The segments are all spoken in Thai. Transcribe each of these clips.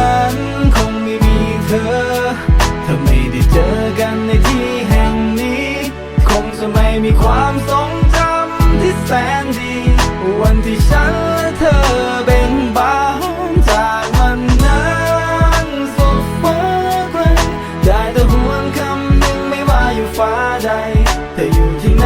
น สนดี วันที่ฉันและเธอเบ่งบานจากมันนั้นสุดฟ้าไกลได้แต่หวนคำหนึ่งไม่ว่าอยู่ฟ้าใดเธออยู่ที่ไหน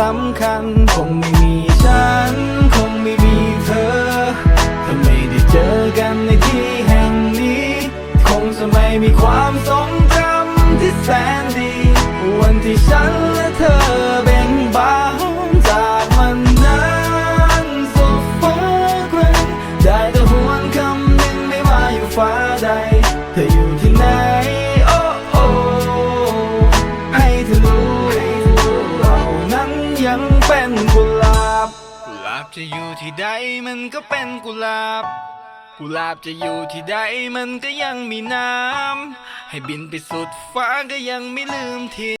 สำคัญ คงไม่มีฉัน คงไม่มีเธอ ถ้าไม่ได้เจอกันในที่แห่งนี้ คงจะไม่มีความทรงจำที่แสนดี วันที่ฉันและเธอเบ่งบานจากมันนั้นสุดฟ้าไกลได้แต่หวนคำหนึ่งไม่ว่าอยู่ฟ้าใดเธออยู่ ยังเป็นกุหลาบ กุหลาบจะอยู่ที่ใดมันก็เป็นกุหลาบ กุหลาบจะอยู่ที่ใดมันก็ยังมีน้ำ ให้บินไปสุดฟ้าก็ยังไม่ลืมที